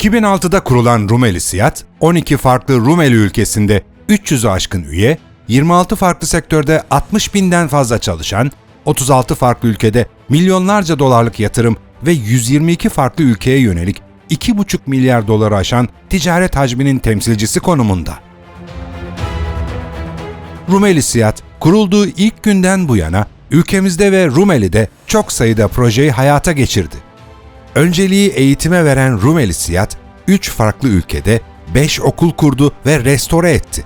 2006'da kurulan Rumeli Siyat, 12 farklı Rumeli ülkesinde 300'ü aşkın üye, 26 farklı sektörde 60 binden fazla çalışan, 36 farklı ülkede milyonlarca dolarlık yatırım ve 122 farklı ülkeye yönelik 2,5 milyar doları aşan ticaret hacminin temsilcisi konumunda. Rumeli Siyat, kurulduğu ilk günden bu yana ülkemizde ve Rumeli'de çok sayıda projeyi hayata geçirdi. Önceliği eğitime veren Rumeli Siyat, 3 farklı ülkede 5 okul kurdu ve restore etti.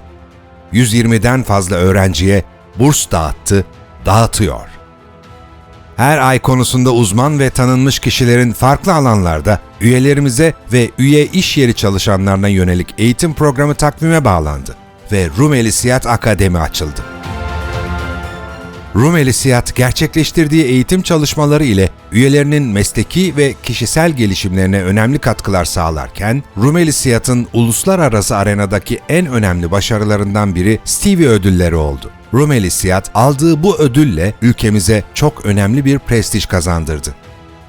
120'den fazla öğrenciye burs dağıttı, dağıtıyor. Her ay konusunda uzman ve tanınmış kişilerin farklı alanlarda üyelerimize ve üye iş yeri çalışanlarına yönelik eğitim programı takvime bağlandı ve Rumeli Siyat Akademi açıldı. Rumeli Siyat gerçekleştirdiği eğitim çalışmaları ile üyelerinin mesleki ve kişisel gelişimlerine önemli katkılar sağlarken, Rumeli Siyat'ın uluslararası arenadaki en önemli başarılarından biri Stevie ödülleri oldu. Rumeli Siyat aldığı bu ödülle ülkemize çok önemli bir prestij kazandırdı.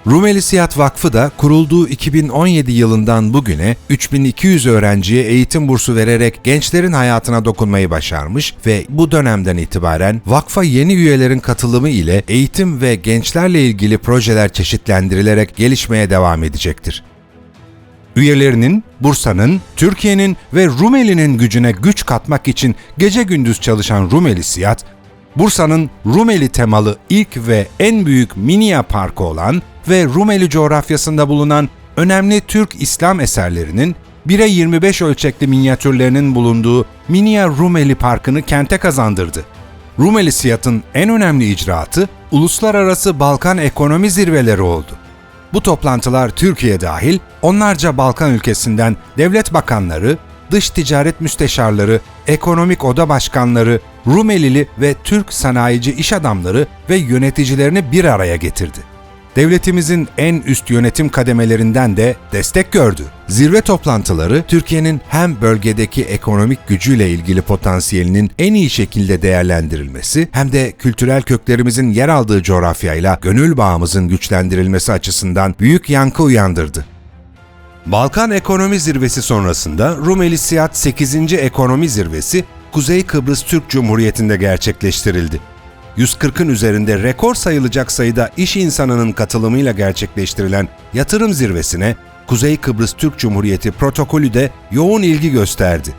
Rumeli Siyat Vakfı da kurulduğu 2017 yılından bugüne 3200 öğrenciye eğitim bursu vererek gençlerin hayatına dokunmayı başarmış ve bu dönemden itibaren vakfa yeni üyelerin katılımı ile eğitim ve gençlerle ilgili projeler çeşitlendirilerek gelişmeye devam edecektir. Üyelerinin, Bursa'nın, Türkiye'nin ve Rumeli'nin gücüne güç katmak için gece gündüz çalışan Rumeli Siyat, Bursa'nın Rumeli temalı ilk ve en büyük Minia Parkı olan ve Rumeli coğrafyasında bulunan önemli Türk İslam eserlerinin 1'e 25 ölçekli minyatürlerinin bulunduğu Minia Rumeli Parkı'nı kente kazandırdı. Rumeli Siyat'ın en önemli icraatı uluslararası Balkan ekonomi zirveleri oldu. Bu toplantılar Türkiye dahil onlarca Balkan ülkesinden devlet bakanları, dış ticaret müsteşarları, ekonomik oda başkanları, Rumelili ve Türk sanayici iş adamları ve yöneticilerini bir araya getirdi. Devletimizin en üst yönetim kademelerinden de destek gördü. Zirve toplantıları Türkiye'nin hem bölgedeki ekonomik gücüyle ilgili potansiyelinin en iyi şekilde değerlendirilmesi hem de kültürel köklerimizin yer aldığı coğrafyayla gönül bağımızın güçlendirilmesi açısından büyük yankı uyandırdı. Balkan Ekonomi Zirvesi sonrasında Rumeli Siyat 8. Ekonomi Zirvesi Kuzey Kıbrıs Türk Cumhuriyeti'nde gerçekleştirildi. 140'ın üzerinde rekor sayılacak sayıda iş insanının katılımıyla gerçekleştirilen yatırım zirvesine Kuzey Kıbrıs Türk Cumhuriyeti protokolü de yoğun ilgi gösterdi.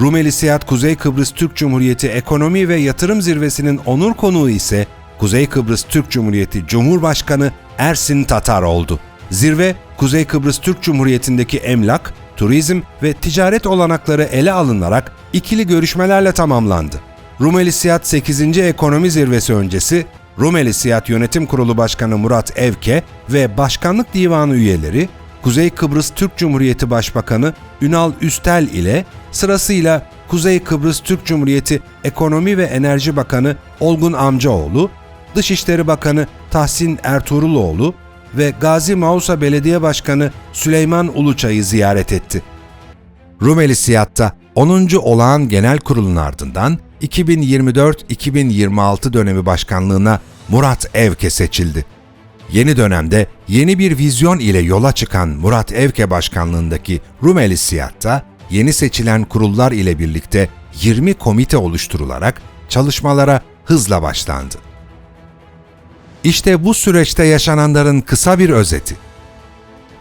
Rumeli Siyat Kuzey Kıbrıs Türk Cumhuriyeti Ekonomi ve Yatırım Zirvesi'nin onur konuğu ise Kuzey Kıbrıs Türk Cumhuriyeti Cumhurbaşkanı Ersin Tatar oldu. Zirve, Kuzey Kıbrıs Türk Cumhuriyeti'ndeki emlak, turizm ve ticaret olanakları ele alınarak ikili görüşmelerle tamamlandı. Rumeli Siyat 8. Ekonomi Zirvesi öncesi Rumeli Siyat Yönetim Kurulu Başkanı Murat Evke ve Başkanlık Divanı üyeleri Kuzey Kıbrıs Türk Cumhuriyeti Başbakanı Ünal Üstel ile sırasıyla Kuzey Kıbrıs Türk Cumhuriyeti Ekonomi ve Enerji Bakanı Olgun Amcaoğlu, Dışişleri Bakanı Tahsin Ertuğruloğlu ve Gazi Mausa Belediye Başkanı Süleyman Uluçay'ı ziyaret etti. Rumeli Siyat'ta 10. Olağan Genel Kurulun ardından 2024-2026 dönemi başkanlığına Murat Evke seçildi. Yeni dönemde yeni bir vizyon ile yola çıkan Murat Evke başkanlığındaki Rumeli Siyat'ta yeni seçilen kurullar ile birlikte 20 komite oluşturularak çalışmalara hızla başlandı. İşte bu süreçte yaşananların kısa bir özeti.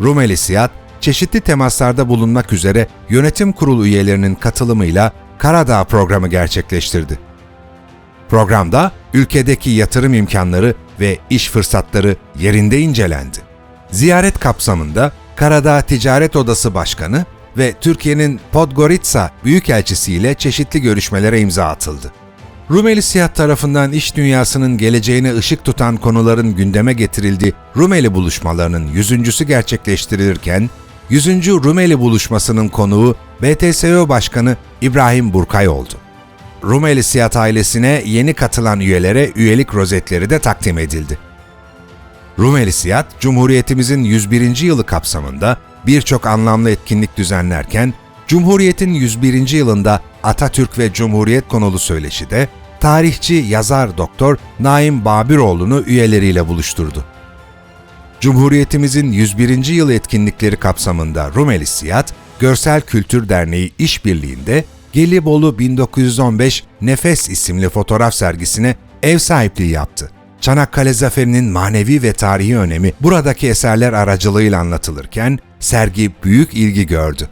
Rumeli Siyat, çeşitli temaslarda bulunmak üzere yönetim kurulu üyelerinin katılımıyla Karadağ programı gerçekleştirdi. Programda ülkedeki yatırım imkanları ve iş fırsatları yerinde incelendi. Ziyaret kapsamında Karadağ Ticaret Odası Başkanı ve Türkiye'nin Podgorica Büyükelçisi ile çeşitli görüşmelere imza atıldı. Rumeli Siyah tarafından iş dünyasının geleceğine ışık tutan konuların gündeme getirildiği Rumeli buluşmalarının yüzüncüsü gerçekleştirilirken, 100. Rumeli buluşmasının konuğu BTSO Başkanı İbrahim Burkay oldu. Rumeli Siyat ailesine yeni katılan üyelere üyelik rozetleri de takdim edildi. Rumeli Siyat, Cumhuriyetimizin 101. yılı kapsamında birçok anlamlı etkinlik düzenlerken, Cumhuriyet'in 101. yılında Atatürk ve Cumhuriyet konulu söyleşide tarihçi yazar doktor Naim Babiroğlu'nu üyeleriyle buluşturdu. Cumhuriyetimizin 101. yıl etkinlikleri kapsamında Rumeli Siyat, Görsel Kültür Derneği işbirliğinde Gelibolu 1915 Nefes isimli fotoğraf sergisine ev sahipliği yaptı. Çanakkale Zaferi'nin manevi ve tarihi önemi buradaki eserler aracılığıyla anlatılırken sergi büyük ilgi gördü.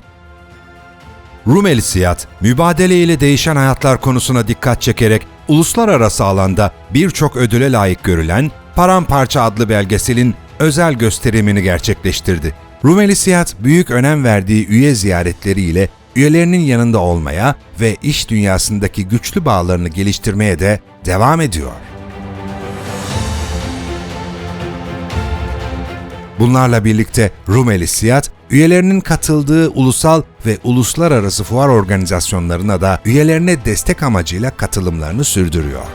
Rumeli Siyat, mübadele ile değişen hayatlar konusuna dikkat çekerek uluslararası alanda birçok ödüle layık görülen Paramparça adlı belgeselin özel gösterimini gerçekleştirdi. Rumeli Siyat büyük önem verdiği üye ziyaretleriyle üyelerinin yanında olmaya ve iş dünyasındaki güçlü bağlarını geliştirmeye de devam ediyor. Bunlarla birlikte Rumeli Siyat, üyelerinin katıldığı ulusal ve uluslararası fuar organizasyonlarına da üyelerine destek amacıyla katılımlarını sürdürüyor.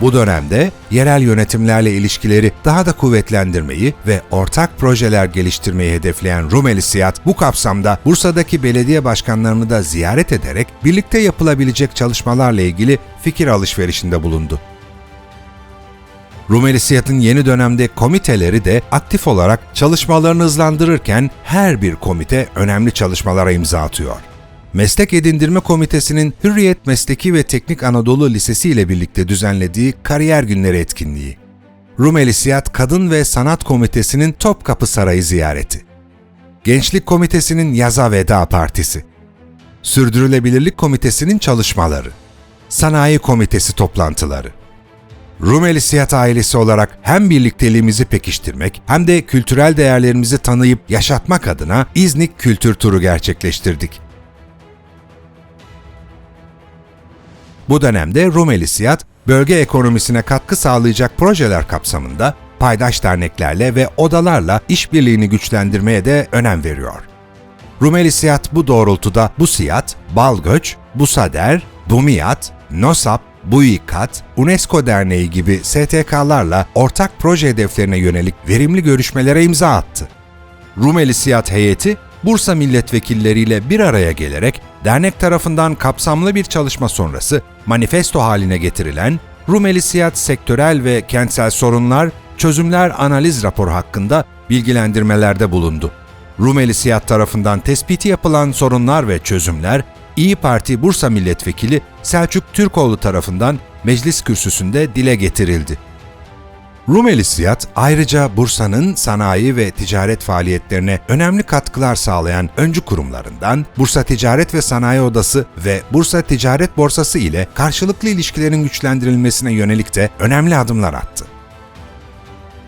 Bu dönemde yerel yönetimlerle ilişkileri daha da kuvvetlendirmeyi ve ortak projeler geliştirmeyi hedefleyen Rumeli Siyat bu kapsamda Bursa'daki belediye başkanlarını da ziyaret ederek birlikte yapılabilecek çalışmalarla ilgili fikir alışverişinde bulundu. Rumeli Siyat'ın yeni dönemde komiteleri de aktif olarak çalışmalarını hızlandırırken her bir komite önemli çalışmalara imza atıyor. Meslek Edindirme Komitesi'nin Hürriyet Mesleki ve Teknik Anadolu Lisesi ile birlikte düzenlediği Kariyer Günleri etkinliği. Rumeli Siyat Kadın ve Sanat Komitesi'nin Topkapı Sarayı ziyareti. Gençlik Komitesi'nin Yaza Veda Partisi. Sürdürülebilirlik Komitesi'nin çalışmaları. Sanayi Komitesi toplantıları. Rumeli Siyat ailesi olarak hem birlikteliğimizi pekiştirmek hem de kültürel değerlerimizi tanıyıp yaşatmak adına İznik Kültür Turu gerçekleştirdik. Bu dönemde Rumeli Siyat, bölge ekonomisine katkı sağlayacak projeler kapsamında paydaş derneklerle ve odalarla işbirliğini güçlendirmeye de önem veriyor. Rumeli Siyat bu doğrultuda Busiyat, Balgöç, Busader, Bumiyat, Nosap, BUİKAT, UNESCO Derneği gibi STK'larla ortak proje hedeflerine yönelik verimli görüşmelere imza attı. Rumeli Siyat heyeti, Bursa milletvekilleriyle bir araya gelerek dernek tarafından kapsamlı bir çalışma sonrası manifesto haline getirilen Rumeli Siyat sektörel ve kentsel sorunlar, çözümler analiz raporu hakkında bilgilendirmelerde bulundu. Rumeli Siyat tarafından tespiti yapılan sorunlar ve çözümler İyi Parti Bursa Milletvekili Selçuk Türkoğlu tarafından meclis kürsüsünde dile getirildi. Rumeli Siyat ayrıca Bursa'nın sanayi ve ticaret faaliyetlerine önemli katkılar sağlayan öncü kurumlarından Bursa Ticaret ve Sanayi Odası ve Bursa Ticaret Borsası ile karşılıklı ilişkilerin güçlendirilmesine yönelik de önemli adımlar attı.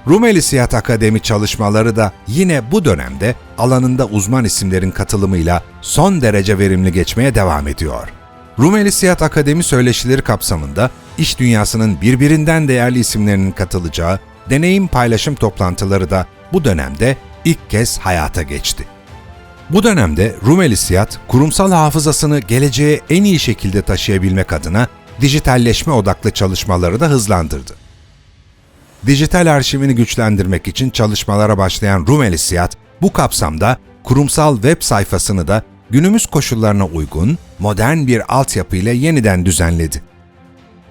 Rumeli Siyat Akademi çalışmaları da yine bu dönemde alanında uzman isimlerin katılımıyla son derece verimli geçmeye devam ediyor. Rumeli Siyat Akademi söyleşileri kapsamında iş dünyasının birbirinden değerli isimlerinin katılacağı deneyim paylaşım toplantıları da bu dönemde ilk kez hayata geçti. Bu dönemde Rumeli Siyat, kurumsal hafızasını geleceğe en iyi şekilde taşıyabilmek adına dijitalleşme odaklı çalışmaları da hızlandırdı. Dijital arşivini güçlendirmek için çalışmalara başlayan Rumeli Siyat, bu kapsamda kurumsal web sayfasını da günümüz koşullarına uygun, modern bir altyapı ile yeniden düzenledi.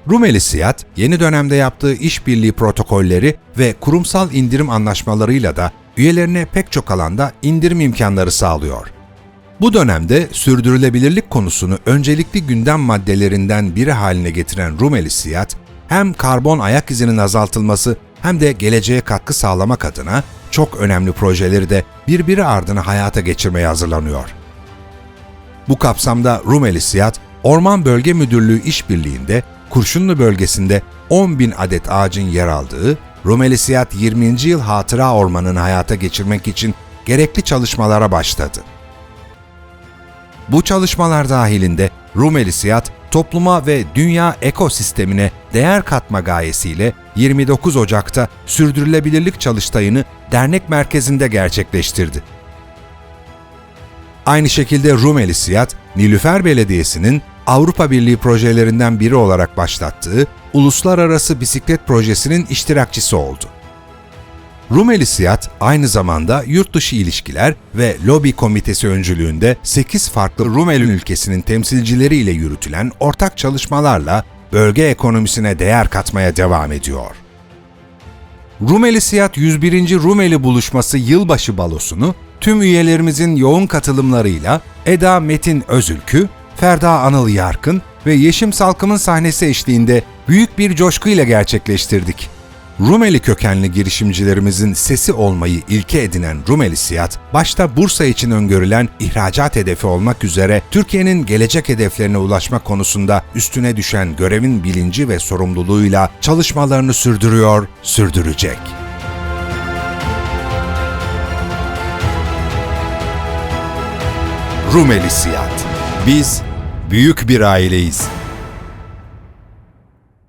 Rumeli Siyat, yeni dönemde yaptığı işbirliği protokolleri ve kurumsal indirim anlaşmalarıyla da üyelerine pek çok alanda indirim imkanları sağlıyor. Bu dönemde sürdürülebilirlik konusunu öncelikli gündem maddelerinden biri haline getiren Rumeli Siyat, hem karbon ayak izinin azaltılması hem de geleceğe katkı sağlamak adına çok önemli projeleri de birbiri ardına hayata geçirmeye hazırlanıyor. Bu kapsamda Rumeli Siyat, Orman Bölge Müdürlüğü işbirliğinde Kurşunlu bölgesinde 10 bin adet ağacın yer aldığı Rumeli Siyat 20. yıl hatıra ormanını hayata geçirmek için gerekli çalışmalara başladı. Bu çalışmalar dahilinde Rumeli Siyat, topluma ve dünya ekosistemine değer katma gayesiyle 29 Ocak'ta sürdürülebilirlik çalıştayını dernek merkezinde gerçekleştirdi. Aynı şekilde Rumeli Siyat, Nilüfer Belediyesi'nin Avrupa Birliği projelerinden biri olarak başlattığı Uluslararası Bisiklet Projesi'nin iştirakçısı oldu. Rumeli Siyat aynı zamanda yurt dışı ilişkiler ve lobi komitesi öncülüğünde 8 farklı Rumeli ülkesinin temsilcileriyle yürütülen ortak çalışmalarla bölge ekonomisine değer katmaya devam ediyor. Rumeli Siyat 101. Rumeli Buluşması Yılbaşı Balosunu tüm üyelerimizin yoğun katılımlarıyla Eda Metin Özülkü, Ferda Anıl Yarkın ve Yeşim Salkım'ın sahnesi eşliğinde büyük bir coşkuyla gerçekleştirdik. Rumeli kökenli girişimcilerimizin sesi olmayı ilke edinen Rumeli Siyat, başta Bursa için öngörülen ihracat hedefi olmak üzere Türkiye'nin gelecek hedeflerine ulaşma konusunda üstüne düşen görevin bilinci ve sorumluluğuyla çalışmalarını sürdürüyor, sürdürecek. Rumeli Siyat. Biz büyük bir aileyiz.